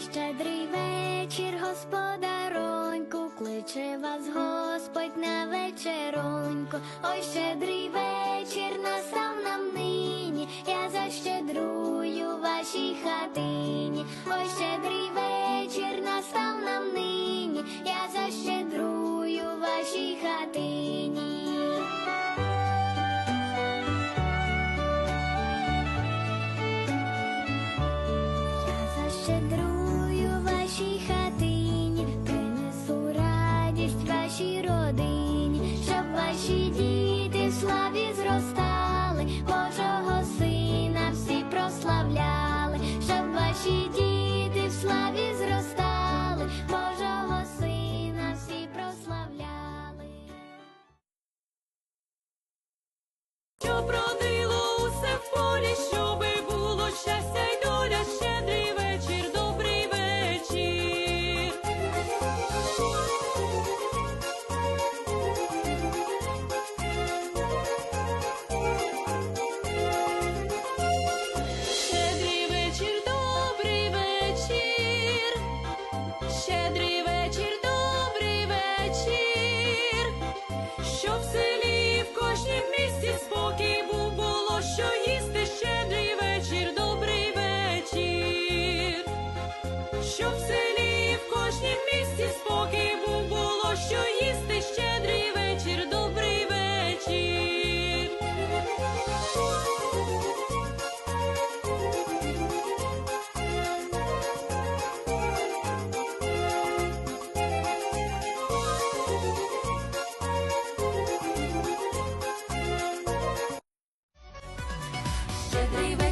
Щедрий вечір, господароньку, кличе вас Господь на вечероньку, ой щедрий вечір настав нам нині, я защедрую вашій хатині, ой щедрий вечір настав нам нині, я защедрую вашій хатині.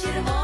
记得？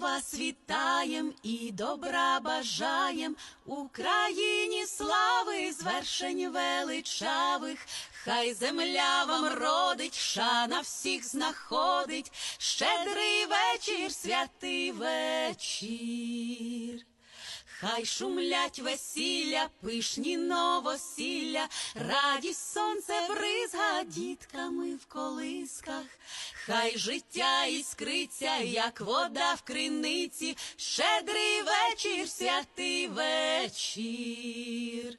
вас вітаєм і добра бажаєм Україні слави, звершень величавих, хай земля вам родить, шана всіх знаходить, щедрий вечір, святий вечір. Хай шумлять весілля, пишні новосілля, радість сонце бризга дітками в колисках, хай життя іскриться, як вода в криниці, щедрий вечір, святий вечір.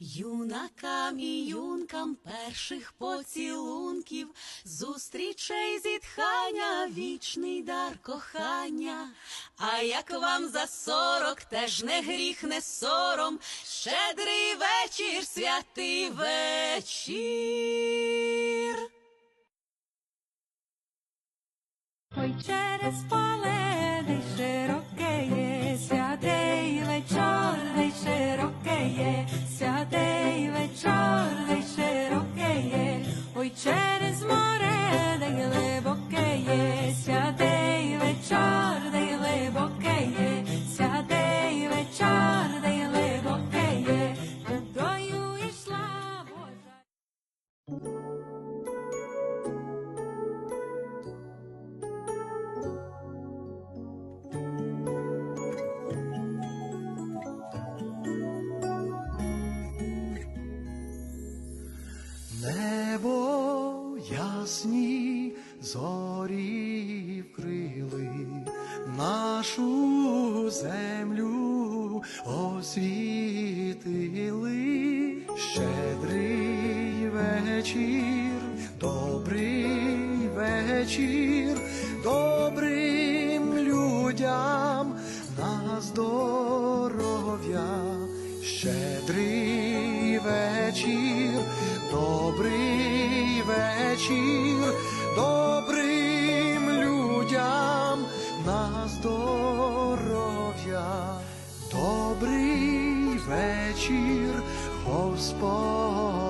Юнакам і юнкам перших поцілунків, зустрічей зітхання, вічний дар кохання, а як вам за сорок теж не гріх, не сором, щедрий вечір, святий вечір. mir. Hoy eres vale de нашу землю освітили щедрий вечір, добрий вечір, добрим людям на здоров'я, щедрий вечір, добрий вечір, добрий. здоров'я, добрий вечір, господарю.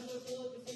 wonderful